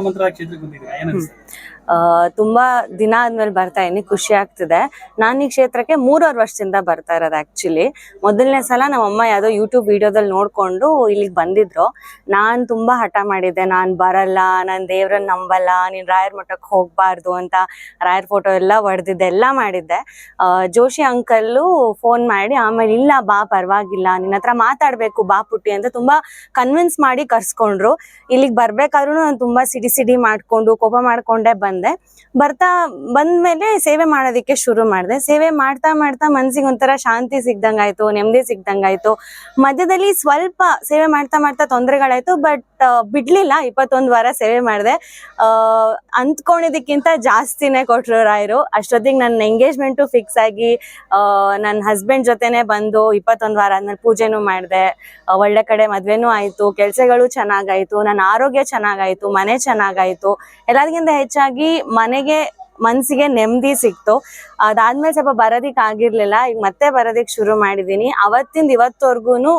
ಮಂತ್ರ ಕ್ಷೇತ್ರಕ್ಕೆ ಬಂದಿದ್ದೀರಾ ಏನ್ ತುಂಬಾ ದಿನ ಆದ್ಮೇಲೆ ಬರ್ತಾ ಇದೀನಿ ಖುಷಿ ಆಗ್ತಿದೆ. ನಾನು ಈ ಕ್ಷೇತ್ರಕ್ಕೆ ಮೂರುವರೆ ವರ್ಷದಿಂದ ಬರ್ತಾ ಇರೋದು ಆಕ್ಚುಲಿ ಮೊದಲನೇ ಸಲ ನಮ್ಮ ಅಮ್ಮ ಯಾವುದೋ ಯೂಟ್ಯೂಬ್ ವಿಡಿಯೋದಲ್ಲಿ ನೋಡ್ಕೊಂಡು ಇಲ್ಲಿಗೆ ಬಂದಿದ್ರು. ನಾನ್ ತುಂಬಾ ಹಠ ಮಾಡಿದ್ದೆ, ನಾನ್ ಬರಲ್ಲ, ನಾನ್ ದೇವ್ರನ್ನ ನಂಬಲ್ಲ, ನೀನ್ ರಾಯರ್ ಮಠಕ್ಕೆ ಹೋಗ್ಬಾರ್ದು ಅಂತ ರಾಯರ್ ಫೋಟೋ ಎಲ್ಲ ಹೊಡೆದಿದ್ದೆ, ಎಲ್ಲ ಮಾಡಿದ್ದೆ. ಜೋಶಿ ಅಂಕಲ್ಲು ಫೋನ್ ಮಾಡಿ, ಆಮೇಲೆ ಇಲ್ಲ ಬಾ, ಪರವಾಗಿಲ್ಲ ನಿನ್ನ ಹತ್ರ ಮಾತಾಡ್ಬೇಕು, ಬಾ ಪುಟ್ಟಿ ಅಂತ ತುಂಬಾ ಕನ್ವಿನ್ಸ್ ಮಾಡಿ ಕರ್ಸ್ಕೊಂಡ್ರು. ಇಲ್ಲಿಗೆ ಬರ್ಬೇಕಾದ್ರೂ ನಾನು ತುಂಬಾ ಸಿಡಿ ಸಿಡಿ ಮಾಡ್ಕೊಂಡು, ಕೋಪ ಮಾಡ್ಕೊಂಡೆ ಬಂದೆ. ಬರ್ತಾ ಬಂದ್ಮೇಲೆ ಸೇವೆ ಮಾಡೋದಿಕ್ಕೆ ಶುರು ಮಾಡಿದೆ. ಸೇವೆ ಮಾಡ್ತಾ ಮಾಡ್ತಾ ಮನ್ಸಿಗೆ ಒಂಥರ ಶಾಂತಿ ಸಿಗ್ದಂಗಾಯ್ತು, ನೆಮ್ಮದಿ ಸಿಗ್ದಂಗಾಯ್ತು. ಮಧ್ಯದಲ್ಲಿ ಸ್ವಲ್ಪ ಸೇವೆ ಮಾಡ್ತಾ ಮಾಡ್ತಾ ತೊಂದರೆಗಳಾಯ್ತು, ಬಟ್ ಬಿಡ್ಲಿಲ್ಲ. ಇಪ್ಪತ್ತೊಂದು ವಾರ ಸೇವೆ ಮಾಡಿದೆ. ಅಂದ್ಕೊಂಡಿದ್ದಕ್ಕಿಂತ ಜಾಸ್ತಿನೇ ಕೊಟ್ರು ರಾಯರು. ಅಷ್ಟೊತ್ತಿಗೆ ನನ್ನ ಎಂಗೇಜ್ಮೆಂಟು ಫಿಕ್ಸ್ ಆಗಿ ನನ್ನ ಹಸ್ಬೆಂಡ್ ಜೊತೆನೆ ಬಂದು ಇಪ್ಪತ್ತೊಂದು ವಾರ ಆದ್ಮೇಲೆ ಪೂಜೆನೂ ಮಾಡಿದೆ. ಒಳ್ಳೆ ಕಡೆ ಮದ್ವೆನೂ ಆಯ್ತು, ಕೆಲ್ಸಗಳು ಚೆನ್ನಾಗಾಯ್ತು, ನನ್ನ ಆರೋಗ್ಯ ಚೆನ್ನಾಗಾಯ್ತು, ಮನೆ ಚೆನ್ನಾಗಾಯ್ತು. ಎಲ್ಲದಕ್ಕಿಂತ ಹೆಚ್ಚಾಗಿ ಮನೆಗೆ ಮನ್ಸಿಗೆ ನೆಮ್ಮದಿ ಸಿಕ್ತು. ಅದಾದ್ಮೇಲೆ ಸ್ವಲ್ಪ ಬರೋದಿಕ್ ಆಗಿರ್ಲಿಲ್ಲ. ಈಗ ಮತ್ತೆ ಬರೋದಿಕ್ ಶುರು ಮಾಡಿದೀನಿ. ಅವತ್ತಿಂದ ಇವತ್ತವರ್ಗುನು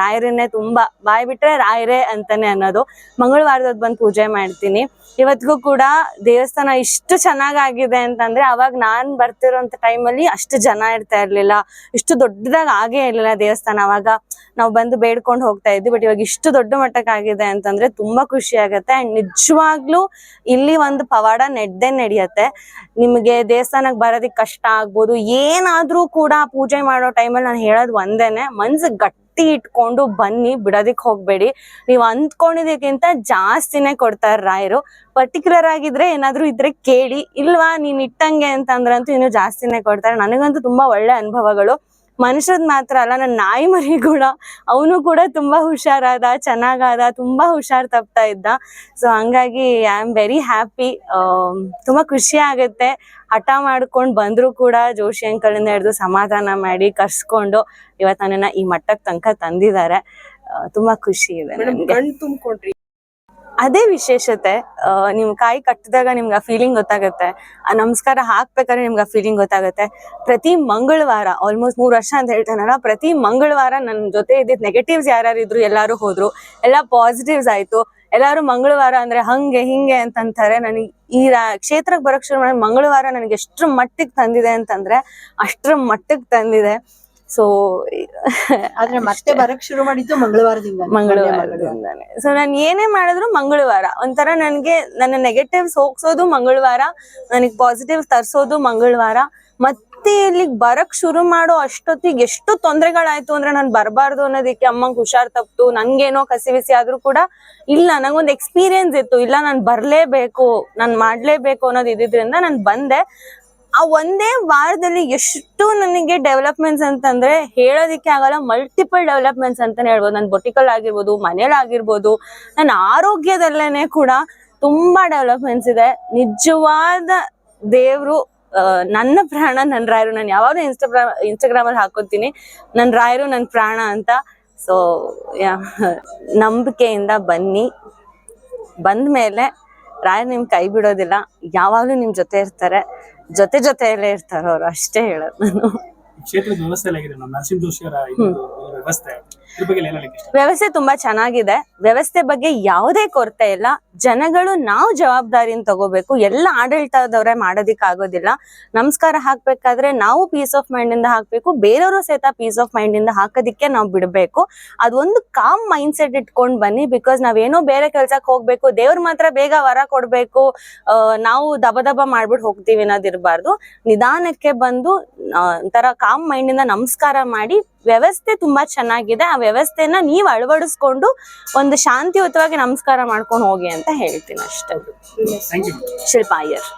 ರಾಯರನ್ನೇ ತುಂಬಾ, ಬಾಯ್ ಬಿಟ್ರೆ ರಾಯರೇ ಅಂತಾನೆ ಅನ್ನೋದು. ಮಂಗಳವಾರದ ಬಂದು ಪೂಜೆ ಮಾಡ್ತೀನಿ. ಇವತ್ತಿಗೂ ಕೂಡ ದೇವಸ್ಥಾನ ಇಷ್ಟು ಚೆನ್ನಾಗಾಗಿದೆ ಅಂತಂದ್ರೆ ಅವಾಗ ನಾನ್ ಬರ್ತಿರೋಂಥ ಟೈಮಲ್ಲಿ ಅಷ್ಟು ಜನ ಇರ್ತಾ ಇರ್ಲಿಲ್ಲ. ಇಷ್ಟು ದೊಡ್ಡದಾಗ ಆಗೇ ಇರ್ಲಿಲ್ಲ ದೇವಸ್ಥಾನ. ಅವಾಗ ನಾವು ಬಂದು ಬೇಡ್ಕೊಂಡು ಹೋಗ್ತಾ ಇದ್ವಿ. ಬಟ್ ಇವಾಗ ಇಷ್ಟು ದೊಡ್ಡ ಮಟ್ಟಕ್ಕೆ ಆಗಿದೆ ಅಂತಂದ್ರೆ ತುಂಬಾ ಖುಷಿ ಆಗತ್ತೆ. ಅಂಡ್ ನಿಜವಾಗ್ಲೂ ಇಲ್ಲಿ ಒಂದು ಪವಾಡ ನೆಡ್ದೆ ನಡೆಯತ್ತೆ. ನಿಮಗೆ ದೇವಸ್ಥಾನಕ್ಕೆ ಬರೋದಕ್ಕೆ ಕಷ್ಟ ಆಗ್ಬೋದು, ಏನಾದ್ರೂ ಕೂಡ ಪೂಜೆ ಮಾಡೋ ಟೈಮಲ್ಲಿ ನಾನು ಹೇಳೋದು ಒಂದೇನೆ, ಮನ್ಸು ಗಟ್ಟಿ ಇಟ್ಕೊಂಡು ಬನ್ನಿ, ಬಿಡೋದಿಕ್ ಹೋಗ್ಬೇಡಿ. ನೀವು ಅಂದ್ಕೊಂಡಿದ್ದಕ್ಕಿಂತ ಜಾಸ್ತಿನೇ ಕೊಡ್ತಾರೆ ರಾಯರು. ಪರ್ಟಿಕ್ಯುಲರ್ ಆಗಿದ್ರೆ ಏನಾದ್ರೂ ಇದ್ರೆ ಕೇಳಿ, ಇಲ್ವಾ ನೀನ್ ಇಟ್ಟಂಗೆ ಅಂತಂದ್ರಂತೂ ಇನ್ನು ಜಾಸ್ತಿನೇ ಕೊಡ್ತಾರೆ. ನನಗಂತೂ ತುಂಬಾ ಒಳ್ಳೆ ಅನುಭವಗಳು. ಮನುಷ್ಯದ್ ಮಾತ್ರ ಅಲ್ಲ ನನ್ನ ನಾಯಿ ಮರಿ ಕೂಡ ಅವನು ಕೂಡ ತುಂಬಾ ಹುಷಾರಾದ ಚೆನ್ನಾಗಾದ ತುಂಬಾ ಹುಷಾರ್ ತಪ್ತಾ ಇದ್ದ. ಸೊ ಹಂಗಾಗಿ ಐ ಆಮ್ ವೆರಿ ಹ್ಯಾಪಿ ತುಂಬಾ ಖುಷಿ ಆಗುತ್ತೆ. ಹಠ ಮಾಡ್ಕೊಂಡು ಬಂದ್ರು ಕೂಡ ಜೋಶಿ ಅಂಕಲಿಂದ ಹಿಡಿದು ಸಮಾಧಾನ ಮಾಡಿ ಕರ್ಸ್ಕೊಂಡು ಇವತ್ತು ನನ್ನನ್ನ ಈ ಮಟ್ಟಕ್ಕೆ ತನಕ ತಂದಿದ್ದಾರೆ. ಆ, ತುಂಬಾ ಖುಷಿ ಇದೆ ಅದೇ ವಿಶೇಷತೆ ನಿಮ್ ಕಾಯಿ ಕಟ್ಟಿದಾಗ ನಿಮ್ಗೆ ಆ ಫೀಲಿಂಗ್ ಗೊತ್ತಾಗುತ್ತೆ. ಆ ನಮಸ್ಕಾರ ಹಾಕ್ಬೇಕಾದ್ರೆ ನಿಮ್ಗೆ ಆ ಫೀಲಿಂಗ್ ಗೊತ್ತಾಗುತ್ತೆ. ಪ್ರತಿ ಮಂಗಳವಾರ ಆಲ್ಮೋಸ್ಟ್ ಮೂರು ವರ್ಷ ಅಂತ ಹೇಳ್ತಾನಲ್ಲ ಪ್ರತಿ ಮಂಗಳವಾರ ನನ್ನ ಜೊತೆ ಇದ್ದಿದ್ದು ನೆಗೆಟಿವ್ಸ್ ಯಾರ್ಯಾರು ಇದ್ರು ಎಲ್ಲರೂ ಹೋದ್ರು. ಎಲ್ಲ ಪಾಸಿಟಿವ್ಸ್ ಆಯ್ತು. ಎಲ್ಲಾರು ಮಂಗಳವಾರ ಅಂದ್ರೆ ಹಂಗೆ, ಹಿಂಗೆ ಅಂತಂತಾರೆ. ನನಗೆ ಈ ರಾ- ಕ್ಷೇತ್ರಕ್ಕೆ ಬರಕ್ ಶುರು ಮಂಗಳವಾರ ನನಗೆ ಎಷ್ಟ್ರ ಮಟ್ಟಿಗೆ ತಂದಿದೆ ಅಂತಂದ್ರೆ, ಅಷ್ಟರ ಮಟ್ಟಿಗೆ ತಂದಿದೆ. ಸೊ ಆದ್ರೆ ಮತ್ತೆ ಬರಕ್ ಶುರು ಮಾಡಿದ್ದು ಮಂಗಳವಾರದಿಂದ ಮಂಗಳವಾರದಿಂದಾನೆ ಸೊ ನಾನು ಏನೇ ಮಾಡಿದ್ರು ಮಂಗಳವಾರ. ಒಂಥರ ನನ್ಗೆ ನನ್ನ ನೆಗೆಟಿವ್ಸ್ ಹೋಗ್ಸೋದು ಮಂಗಳವಾರ ನನಗೆ ಪಾಸಿಟಿವ್ ತರ್ಸೋದು ಮಂಗಳವಾರ. ಮತ್ತೆ ಇಲ್ಲಿ ಬರಕ್ ಶುರು ಮಾಡೋ ಅಷ್ಟೊತ್ತಿಗೆ ಎಷ್ಟು ತೊಂದರೆಗಳಾಯ್ತು ಅಂದ್ರೆ ನಾನು ಬರಬಾರ್ದು ಅನ್ನೋದಕ್ಕೆ ಅಮ್ಮಂಗ್ ಹುಷಾರ್ ತಪ್ಪು ನಂಗೇನೋ ಕಸಿ ಬಿಸಿ ಆದ್ರೂ ಕೂಡ ಇಲ್ಲ ನಂಗೊಂದು ಎಕ್ಸ್ಪೀರಿಯನ್ಸ್ ಇತ್ತು. ಇಲ್ಲ ನಾನು ಬರ್ಲೇಬೇಕು ನಾನು ಮಾಡ್ಲೇಬೇಕು ಅನ್ನೋದು ಇದ್ದಿದ್ರಿಂದ ನಾನು ಬಂದೆ. ಆ ಒಂದೇ ವಾರದಲ್ಲಿ ಎಷ್ಟು ನನಗೆ ಡೆವಲಪ್ಮೆಂಟ್ಸ್ ಅಂತಂದ್ರೆ ಹೇಳೋದಿಕ್ಕೆ ಆಗಲ್ಲ ಮಲ್ಟಿಪಲ್ ಡೆವಲಪ್ಮೆಂಟ್ಸ್ ಅಂತಾನೆ ಹೇಳ್ಬೋದು. ನನ್ನ ಬೊಟಿಕಲ್ ಆಗಿರ್ಬೋದು ಮನೇಲಿ ಆಗಿರ್ಬೋದು ನನ್ನ ಆರೋಗ್ಯದಲ್ಲೇನೆ ಕೂಡ ತುಂಬಾ ಡೆವಲಪ್ಮೆಂಟ್ಸ್ ಇದೆ. ನಿಜವಾದ ದೇವ್ರು ನನ್ನ ಪ್ರಾಣ, ನನ್ನ ರಾಯರು. ನಾನು ಯಾವಾಗಲೂ ಇನ್ಸ್ಟಾಗ್ರಾಮ್ ಇನ್ಸ್ಟಾಗ್ರಾಮ್ ಅಲ್ಲಿ ಹಾಕೋತೀನಿ. ನನ್ನ ರಾಯರು ನನ್ನ ಪ್ರಾಣ ಅಂತ. ಸೊ ನಂಬಿಕೆಯಿಂದ ಬನ್ನಿ. ಬಂದ ಮೇಲೆ ರಾಯರು ನಿಮ್ ಕೈ ಬಿಡೋದಿಲ್ಲ. ಯಾವಾಗಲೂ ನಿಮ್ ಜೊತೆ ಇರ್ತಾರೆ. ಜೊತೆ ಜೊತೆಯಲ್ಲೇ ಇರ್ತಾರೆ ಅವ್ರು ಅಷ್ಟೇ ಹೇಳೋದು ನಾನು. ಕ್ಷೇತ್ರದ ವ್ಯವಸ್ಥೆ ಆಗಿದೆ ನಮ್ಮ ನರಸಿಂಹ ಜೋಶಿಯವರ ಇದು ವ್ಯವಸ್ಥೆ ವ್ಯವಸ್ಥೆ ತುಂಬಾ ಚೆನ್ನಾಗಿದೆ. ವ್ಯವಸ್ಥೆ ಬಗ್ಗೆ ಯಾವುದೇ ಕೊರತೆ ಇಲ್ಲ. ಜನಗಳು ನಾವು ಜವಾಬ್ದಾರಿನ ತಗೋಬೇಕು. ಎಲ್ಲ ಆಡಳಿತದವರೇ ಮಾಡೋದಿಕ್ ಆಗೋದಿಲ್ಲ. ನಮಸ್ಕಾರ ಹಾಕ್ಬೇಕಾದ್ರೆ ನಾವು ಪೀಸ್ ಆಫ್ ಮೈಂಡ್ ಇಂದ ಹಾಕ್ಬೇಕು. ಬೇರೆಯವರು ಸಹಿತ ಪೀಸ್ ಆಫ್ ಮೈಂಡ್ ಇಂದ ಹಾಕೋದಿಕ್ಕೆ ನಾವು ಬಿಡಬೇಕು. ಅದೊಂದು ಕಾಮ್ ಮೈಂಡ್ ಸೆಟ್ ಇಟ್ಕೊಂಡ್ ಬನ್ನಿ. ಬಿಕಾಸ್ ನಾವೇನೋ ಬೇರೆ ಕೆಲ್ಸಕ್ಕೆ ಹೋಗ್ಬೇಕು. ದೇವ್ರ ಮಾತ್ರ ಬೇಗ ವರ ಕೊಡ್ಬೇಕು. ನಾವು ದಬ ದಬ ಮಾಡ್ಬಿಟ್ಟು ಹೋಗ್ತೀವಿ ಅನ್ನೋದಿರ್ಬಾರ್ದು ನಿಧಾನಕ್ಕೆ ಬಂದು ಒಂಥರ ಕಾಮ್ ಮೈಂಡ್ ಇಂದ ನಮಸ್ಕಾರ ಮಾಡಿ ವ್ಯವಸ್ಥೆ ತುಂಬಾ ಚೆನ್ನಾಗಿದೆ. ಆ ವ್ಯವಸ್ಥೆಯನ್ನ ನೀವ್ ಅಳವಡಿಸ್ಕೊಂಡು ಒಂದು ಶಾಂತಿಯುತವಾಗಿ ನಮಸ್ಕಾರ ಮಾಡ್ಕೊಂಡು ಹೋಗಿ ಅಂತ ಹೇಳ್ತೀನಿ ಅಷ್ಟೇ. Thank you Shilpa Iyer.